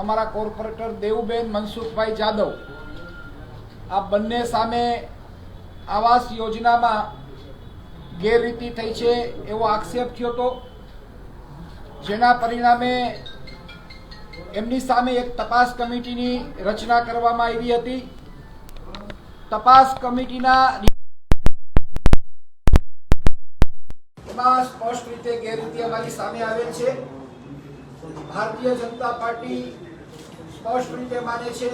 અમારા કોર્પોરેટર દેવુબેન મનસુખભાઈ જાદવ, આ બંને સામે આવાસ યોજનામાં ગેરરીતિ થઈ છે એવો આક્ષેપ થયો હતો, જેના પરિણામે એમની સામે એક તપાસ કમિટીની રચના કરવામાં આવી હતી. તપાસ કમિટીના સ્પષ્ટ રીતે ગેરરીતિ અમારી સામે આવેલ છે. ભારતીય જનતા પાર્ટી સ્પષ્ટ રીતે માને છે.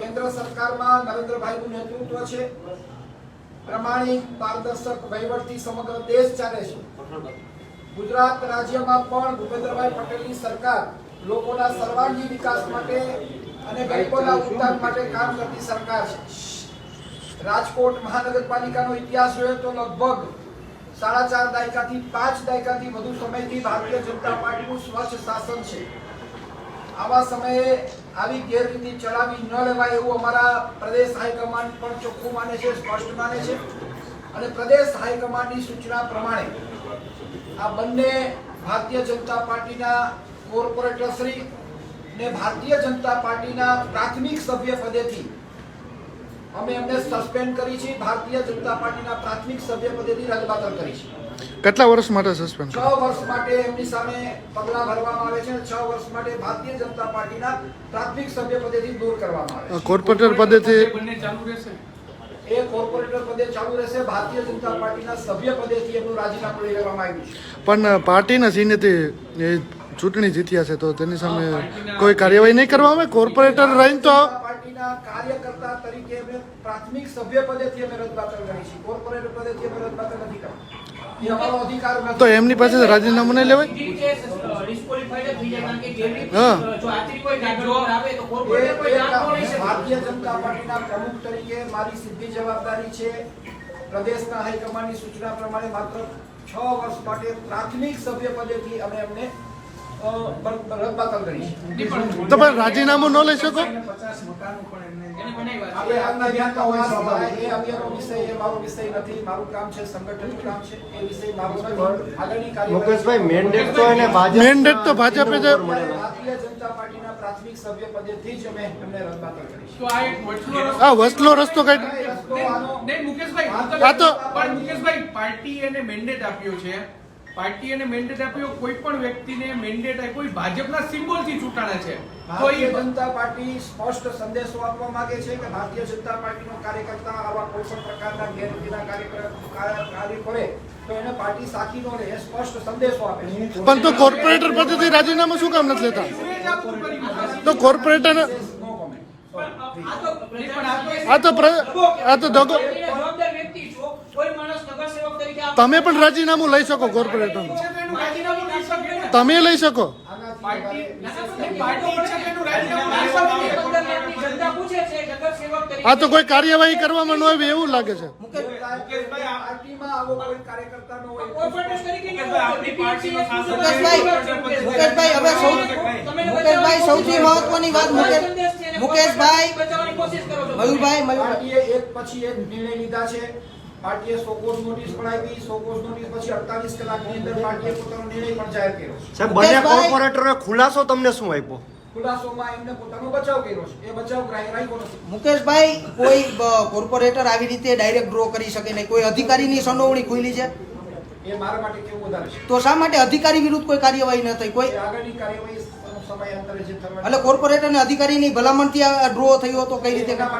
કેન્દ્ર સરકારમાં નરેન્દ્રભાઈનું નેતૃત્વ છે. પ્રમાણિક પારદર્શક વહીવટથી સમગ્ર દેશ ચાલે છે. ગુજરાત રાજ્યમાં પણ ભૂપેન્દ્રભાઈ પટેલની સરકાર લોકોના સર્વાંગી વિકાસ માટે અને ગરીબોના ઉત્થાન માટે કામ કરતી સરકાર છે. રાજકોટ મહાનગરપાલિકાનો ઇતિહાસ જોઈએ તો લગભગ સાડા ચાર દાયકાથી પાંચ દાયકાથી વધુ સમયથી ભારતીય જનતા પાર્ટીનું સ્વચ્છ શાસન છે. આવા સમયે આવી ગેરરીતિ ચલાવી ન લેવાય એવું અમારા પ્રદેશ હાઈકમાન્ડ પણ ચોખ્ખું માને છે, સ્પષ્ટ માને છે. અને પ્રદેશ હાઈકમાન્ડની સૂચના પ્રમાણે આ બંને ભારતીય જનતા પાર્ટીના કોર્પોરેટરશ્રી ને ભારતીય જનતા પાર્ટીના પ્રાથમિક સભ્ય પદેથી અમે એમને સસ્પેન્ડ કરી છે. ભારતીય જનતા પાર્ટીના પ્રાથમિક સભ્ય પદેથી રદબાતલ કરી છે. કેટલા વર્ષ માટે સસ્પેન્ડ છ વર્ષ માટે એમની સામે પગલાં ભરવામાં આવે છે છ વર્ષ માટે ભારતીય જનતા પાર્ટીના પ્રાથમિક સભ્ય પદેથી દૂર કરવામાં આવે કોર્પોરેટર પદેથી બંને ચાલુ રહેશે? એ કોર્પોરેટર પદે ચાલુ રહેશે. ભારતીય જનતા પાર્ટીના સભ્ય પદેથી એમનું રાજીનામું લઈ લેવામાં આવ્યું છે. પણ પાર્ટીના એ ચૂંટણી જીત્યા છે તો તેની સામે કોઈ કાર્યવાહી નહીં કરવામાં આવે? કોર્પોરેટર રહીને તો પાર્ટીના કાર્યકર્તા તરીકે અમે પ્રાથમિક સભ્ય પદેથી અમે રદબાતલ કરી છે કોર્પોરેટ પદેથી અમે રદબાતલ નથી કરી. અમારો અધિકાર નથી. તો એમની પાસે રાજીનામું નહીં લેવાય? હા. એ- એ ભારતીય જનતા પાર્ટીના પ્રમુખ તરીકે મારી સીધી જવાબદારી છે પ્રદેશના હાઈકમાન્ડની સૂચના પ્રમાણે માત્ર છ વર્ષ માટે પ્રાથમિક સભ્ય પદેથી અમે એમને અ, બર- રદબાતલ કરી છે તો પણ રાજીનામું ન લઈ શકો? આપણે આજના ધ્યાનમાં વાત થાય, એ અગિયારનો વિષય એ મારો વિષય નથી મારું કામ છે સંગઠનનું કામ છે એ વિષય મારું નથી આગળની કાર્યવાહી મુકેશભાઈ મેન્ડેટ તો એને ભાજપ Mandate તો ભાજપે જ- ભારતીય જનતા પાર્ટીના પ્રાથમિક સભ્ય પદેથી જ અમે એમને છે તો આ એક રસ્તો વસલો રસ્તો કઈ એ રસ્તો આનો- નહીં મુકેશભાઈ આ તો- મુકેશભાઈ પાર્ટી એને મેન્ડેટ આપ્યો છે. પાર્ટી અને મેન્ડેટ આપ્યો કોઈ પણ વ્યક્તિને મેન્ડેટ આપ્યો એ ભાજપના સિમ્બોલથી ચૂંટાણા છે. તો ભારતીય જનતા પાર્ટી સ્પષ્ટ સંદેશો આપવા માંગે છે કે ભારતીય જનતા પાર્ટીનો કાર્યકર્તા આવા કોઈ પણ પ્રકારના ગેરરીતિના કાર્યક્રમ કાર્ય કાર્ય કરે તો એને પાર્ટી સાખી નો રહે સ્પષ્ટ સંદેશો આપે છે. પણ તો કોર્પોરેટર પદ્ધતિ રાજીનામું શું કામ નથી લેતા. તો કોર્પોરેટર આ તો આ તો આ તો દગો જવાબદાર વ્યક્તિ છો કોઈ માણસ નગરસેવક તરીકે આપ તમે પણ રાજીનામું લઈ શકો કોર્પોરેટરનું ને. તમે લઈ શકો આ તો કોઈ કાર્યવાહી કરવામાં ન આવે એવું લાગે છે હોય કોર્પોરેટર મુકેશભાઈ, હોય. સૌથી મહત્વની વાત મુકેશ- મુકેશભાઈ, મયુરભાઈ મયુરભાઈ એક પછી એક નિર્ણય લીધા છે પાર્ટીએ સોકોઝ નોટિસ પણ આપી સોકોઝ નોટિસ પછી 48 કલાકની અંદર પાર્ટીએ પોતાનો નિર્ણય પણ જાહેર કર્યો સાહેબ બંને મુકેશભાઈ- ખુલાસો તમને શું આપ્યો? ખુલાસોમાં એમને પોતાનો બચાવ કર્યો છે. એ બચાવ રાખ્યો નથી. મુકેશભાઈ કોઈ કોર્પોરેટર આવી રીતે ડાયરેક્ટ ડ્રો કરી શકે નહીં. કોઈ અધિકારીની સંડોવણી ખુલી છે? એ મારા માટે કેવું વધારે છે. તો શા માટે અધિકારી વિરુદ્ધ કોઈ કાર્યવાહી ન થઈ? કોઈ આગળની કાર્યવાહી સમયાંતરે કોર્પોરેટર થવાની એટલે કોર્પોરેટરને અધિકારીની ભલામણથી આ ડ્રો થયો હતો કઈ રીતે? એના.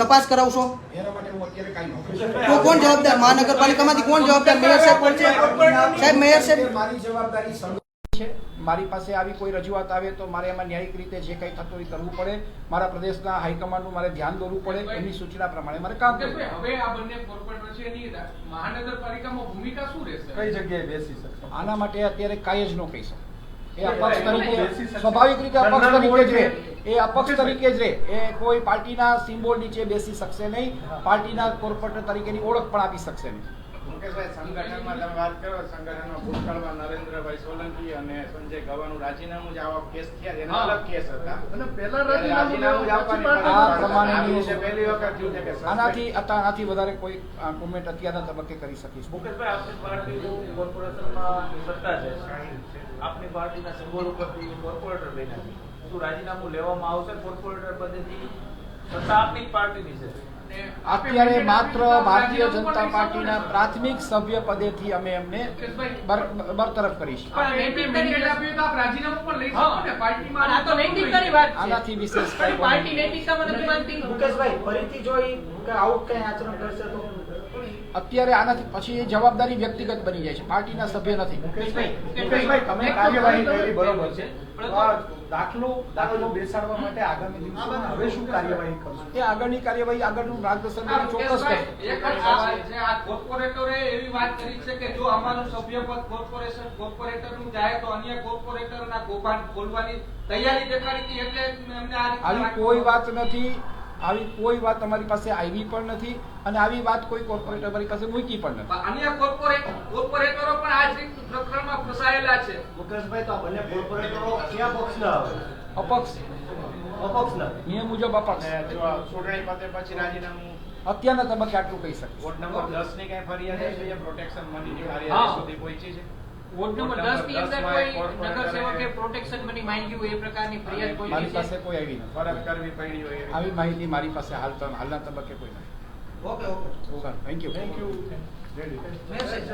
તપાસ કરાવશો એના માટે હું અત્યારે કાંઈ ન કહીશ. તો કોણ જવાબદાર? મહાનગરપાલિકામાંથી કોણ જવાબદાર? મેયર સાહેબ કોણ છે? સાહેબ મેયર સાહેબ. મારી જવાબદારી છે. મારી પાસે આવી કોઈ રજૂઆત આવે તો મારે એમાં ન્યાયિક રીતે જે કંઈ થતું હોય એ કરવું પડે. મારા પ્રદેશના હાઈકમાન્ડનું મારે ધ્યાન દોરવું પડે. એમની સૂચના પ્રમાણે મારે કામ કરવું હવે આ બંને કોર્પોરેટર છે એની મહાનગરપાલિકામાં ભૂમિકા શું રહેશે? કઈ જગ્યાએ બેસી શકશો? આના માટે અત્યારે કાંઈ જ ન કહી શકું. એ અપક્ષ તરીકે સ્વાભાવિક રીતે અપક્ષ તરીકે જ રહે. એ અપક્ષ તરીકે જ રહે. એ કોઈ પાર્ટીના સિમ્બોલ નીચે બેસી શકશે નહીં. પાર્ટીના કોર્પોરેટર તરીકેની ઓળખ પણ આપી શકશે નહીં. મુકેશભાઈ સંગઠનમાં તમે વાત કરો સંગઠનમાં ભૂતકાળમાં નરેન્દ્રભાઈ સોલંકી અને સંજય ગવાનું રાજીનામું જ આવા કેસ થયા એના અલગ કેસ હતા. અને પહેલા રાજીનામું રાજીનામું જ લેવા આપવાની પછી ફરજ આ પડે. પ્રમાણેની- પહેલી વખત થયું છે કે આનાથી આનાથી વધારે કોઈ કોમેન્ટ અત્યારના તબક્કે કરી શકીશ. મુકેશભાઈ આપની પાર્ટી કોર્પોરેશનમાં સત્તા છે. આપની પાર્ટીના સિમ્બોલ ઉપરથી કોર્પોરેટર બન્યા શું રાજીનામું લેવામાં આવશે? કોર્પોરેટર પદેથી? સત્તા આપની પાર્ટીની છે. અત્યારે માત્ર ભારતીય જનતા પાર્ટીના પ્રાથમિક સભ્ય પદેથી અમે એમને બરતરફ કરીશું. આપણે એમને mandate આપ્યું તો આપ રાજીનામું પણ લઈ શકો ને પાર્ટીમાં પણ આ તો નૈતિકતાની વાત છે. આનાથી વિશેષ પાર્ટી comment નથી. માનતી મુકેશભાઈ ફરીથી જો કે આવું કઈ આચરણ કરશે તો અત્યારે આનાથી પછી એ જવાબદારી વ્યક્તિગત બની જાય છે પાર્ટીના સભ્ય નથી. મુકેશભાઈ મુકેશભાઈ તમે કાર્યવાહી કરી બરોબર છે. દાખલો દાખલો બેસાડવા માટે આગામી દિવસોમાં હવે શું કાર્યવાહી કરશો? એ આગળની કાર્યવાહી આગળનું માર્ગદર્શન ચોક્કસ કરશું આ કોર્પોરેટરે એવી વાત કરી છે કે જો અમારું સભ્યપદ કોર્પોરેશન કોર્પોરેટરનું જાય તો અન્ય કોર્પોરેટરના કૌભાંડ ખોલવાની તૈયારી દેખાડી હતી એટલે એમને આ કોઈ વાત નથી. આવી કોઈ વાત અમારી પાસે આવી પણ નથી અને આવી વાત કોઈ કોર્પોરેટર અમારી પાસે મૂકી પણ નથી. અન્ય કોર્પોરેટ કોર્પોરેટરો પણ આ જ પ્રકરણમાં ફસાયેલા છે. મુકેશભાઈ તો આ બંને કોર્પોરેટરો કયા પક્ષના આવે? અપક્ષ. અપક્ષના? નિયમ મુજબ અપક્ષ. ચૂંટણી પતે પછી રાજીનામું અત્યારના તબક્કે આટલું કહી શકીશ વોર્ડ નંબર દસની કઈ ફરિયાદ છે? પ્રોટેક્શન મની ની ફરિયાદ સુધી પહોંચી છે. વોર્ડ નંબર 10 ની અંદર કોઈ 10 માં પ્રોટેક્શન મની માંગ્યું એ પ્રકારની ફરિયાદ કોઈ મારી પાસે કોઈ આવી નથી. ફરજ કરવી પડી હોય આવી માહિતી મારી પાસે હાલ હાલના તબક્કે કોઈ નથી. Okay okay thank you thank. Message